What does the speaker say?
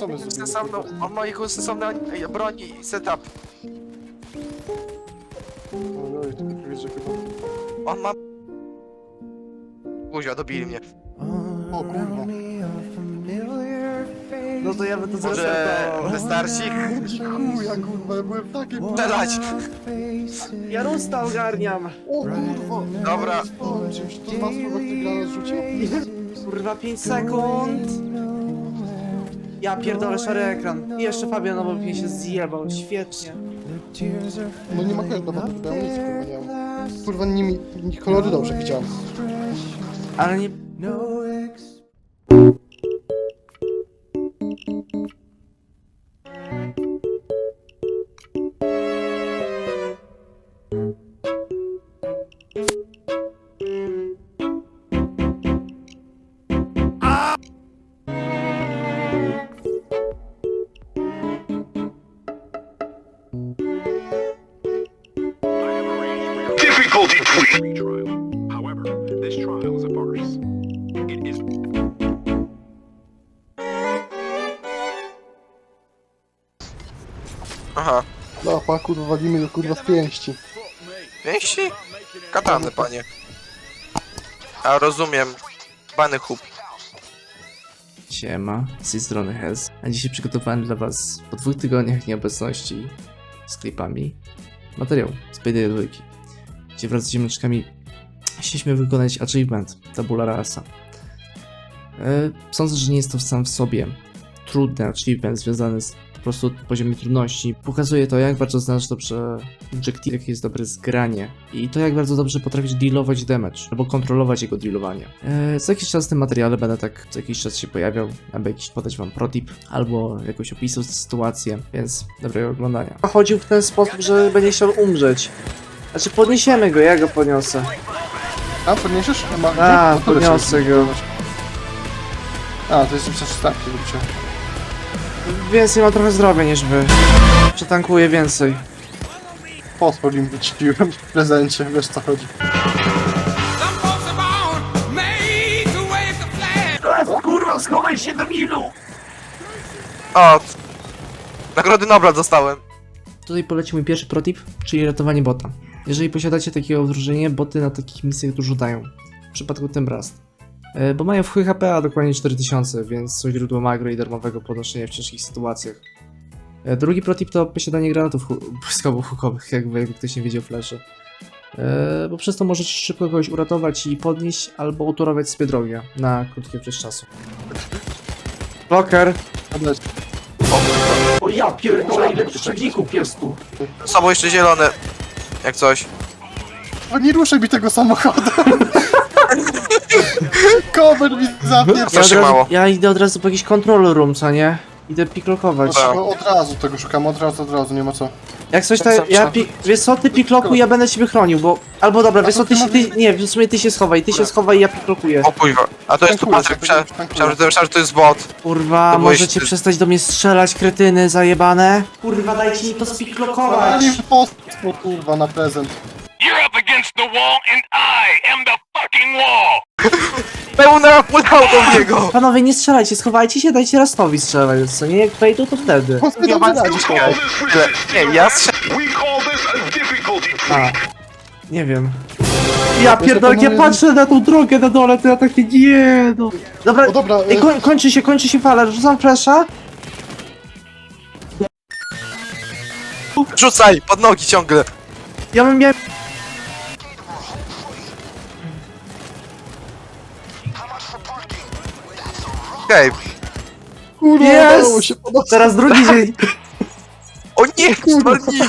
co my zrobimy? sensowną, on ma jego sensowną broń i setup. Chyba... On ma... Buzia, dobili mnie. O kurwa. No to ja bym to Może wystarczy? Chuja, kurwa, ja byłem w takim... Strzelać! Ja rusta ogarniam. O kurwa! Dobra. O, czymś to na słowach ty granat rzucił? Kurwa, 5 sekund. Ja pierdolę szary ekran. I jeszcze Fabian mnie się zjebał, świetnie. No nie ma helpa, bo ja nic kurwa nie mam. Kurwa, nimi... kolory dobrze widziałem. Ale nie... Aha. Lapa, kurwa, walimy go kurwa w pięści. Pięści? Katany, panie. A rozumiem. Bany chłop. Siema, z tej strony Hez. A dzisiaj przygotowałem dla was po dwóch tygodniach nieobecności z klipami materiał z Payday 2, gdzie wraz z ziemniaczkami chcieliśmy wykonać achievement Tabula Rasa. E, Sądzę, że nie jest to sam w sobie trudny achievement związany z po prostu poziomem trudności. Pokazuje to, jak bardzo znasz dobrze objective, jakie jest dobre zgranie i to, jak bardzo dobrze potrafisz dealować damage, albo kontrolować jego dealowanie. E, co jakiś czas w tym materiale będę tak co jakiś czas się pojawiał, aby jakiś podać wam protip, albo jakoś opisał sytuację, więc dobrego oglądania. Chodził w ten sposób, że będzie chciał umrzeć. Znaczy podniesiemy go, ja go podniosę. A, podniesiesz? A, ma... Podniosę go. A, to jest przecież stawki, róbcie. Więcej mam trochę zdrowia niż wy. Przetankuję więcej. Fosfor im wycipiłem w prezencie, wiesz co chodzi. Made to wave the flag. O! Nagrody Nobla dostałem. Tutaj poleci mój pierwszy protip, czyli ratowanie bota. Jeżeli posiadacie takie odróżnienie, boty na takich misjach dużo dają. W przypadku tym Rust. E, Bo mają w chuj HP, a dokładnie 4000, więc są źródłem agro i darmowego podnoszenia w ciężkich sytuacjach. E, Drugi protip to posiadanie granatów hu- błyskawochukowych, jakby, jakby ktoś nie wiedział fleszy. E, Bo przez to możecie szybko kogoś uratować i podnieść, albo uturować sobie drogę na krótki okres czasu. Blocker! Odleć. O ja pierdolę, ile przeciwników jest tu! Sobą jeszcze zielone. Jak coś. O, nie ruszaj mi tego samochodu! Mi się od razu- mało? ja idę od razu po jakiś control room, co nie? Idę piklokować. Tak. No, od razu tego szukam, od razu, od razu, nie ma co. Jak coś Co, ja co? pi- wiesz co, ty piklokuj, ja będę ciebie chronił, bo... Albo dobra, wiesz co, ty się, ty, nie, w sumie ty się schowaj, ty się schowaj i ja piklokuję. O kuźwa. A to jest tu Tankuję, Patryk. tankuję. Myślałem, że to- myślałem, że to jest bot. Kurwa, To byłeś możecie ty. przestać do mnie strzelać, kretyny zajebane? Kurwa, dajcie mi to spiklokować! Ale fosfor, kurwa, na prezent. You're up against the wall, and I am the. Pełna płynął do niego! Panowie, nie strzelajcie, schowajcie się, dajcie Rastowi strzelać, co nie? Jak wejdą, to wtedy. Nie Tyle. resistance. Nie, ja strzelam. A nie wiem. Ja pierdolę, ja patrzę na tą drogę na dole, to ja takie nie no. Dobra, O dobra, Ej, e, koń, kończy się, kończy się fala, rzucam flesza. Rzucaj! Pod nogi ciągle. Ja bym miał... Okej. kurwa, Jest! udało się podać. Teraz drugi dzień. O nie! Zwolnij!